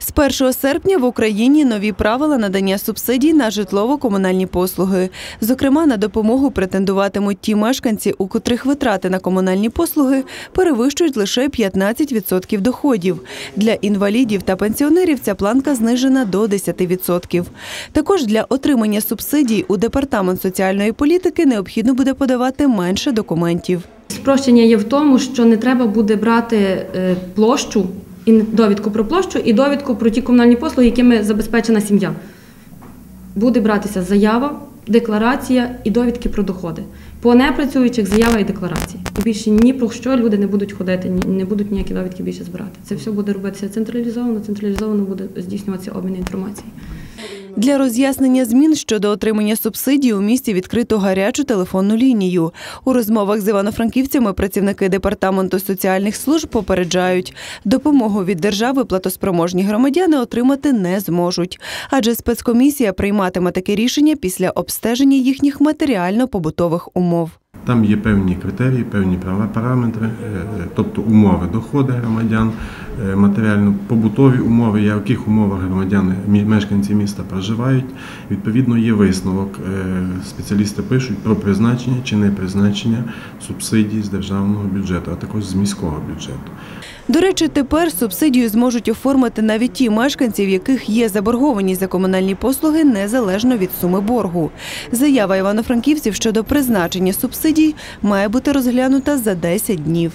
З 1 серпня в Україні нові правила надання субсидій на житлово-комунальні послуги. Зокрема, на допомогу претендуватимуть ті мешканці, у котрих витрати на комунальні послуги перевищують лише 15% доходів. Для інвалідів та пенсіонерів ця планка знижена до 10%. Також для отримання субсидій у департамент соціальної політики необхідно буде подавати менше документів. Спрощення є в тому, що не треба буде брати е, площу і довідку про площу, і довідку про ті комунальні послуги, якими забезпечена сім'я. Буде братися заява, декларація і довідки про доходи. По непрацюючих заява і декларації. І більше ні про що люди не будуть ходити, ні- не будуть ніякі довідки більше збирати. Це все буде робитися централізовано, централізовано буде здійснюватися обмін інформацією. Для роз'яснення змін щодо отримання субсидій у місті відкрито гарячу телефонну лінію. У розмовах з івано-франківцями працівники департаменту соціальних служб попереджають, допомогу від держави платоспроможні громадяни отримати не зможуть, адже спецкомісія прийматиме таке рішення після обстеження їхніх матеріально-побутових умов. Там є певні критерії, певні параметри, е, тобто умови доходи громадян, е, матеріально-побутові умови, в яких умовах громадяни, мешканці міста проживають. Відповідно, є висновок. Е, Спеціалісти пишуть про призначення чи не призначення субсидій з державного бюджету, а також з міського бюджету. До речі, тепер субсидію зможуть оформити навіть ті мешканці, в яких є заборгованість за комунальні послуги незалежно від суми боргу. Заява івано-франківців щодо призначення субсидій має бути розглянута за 10 днів.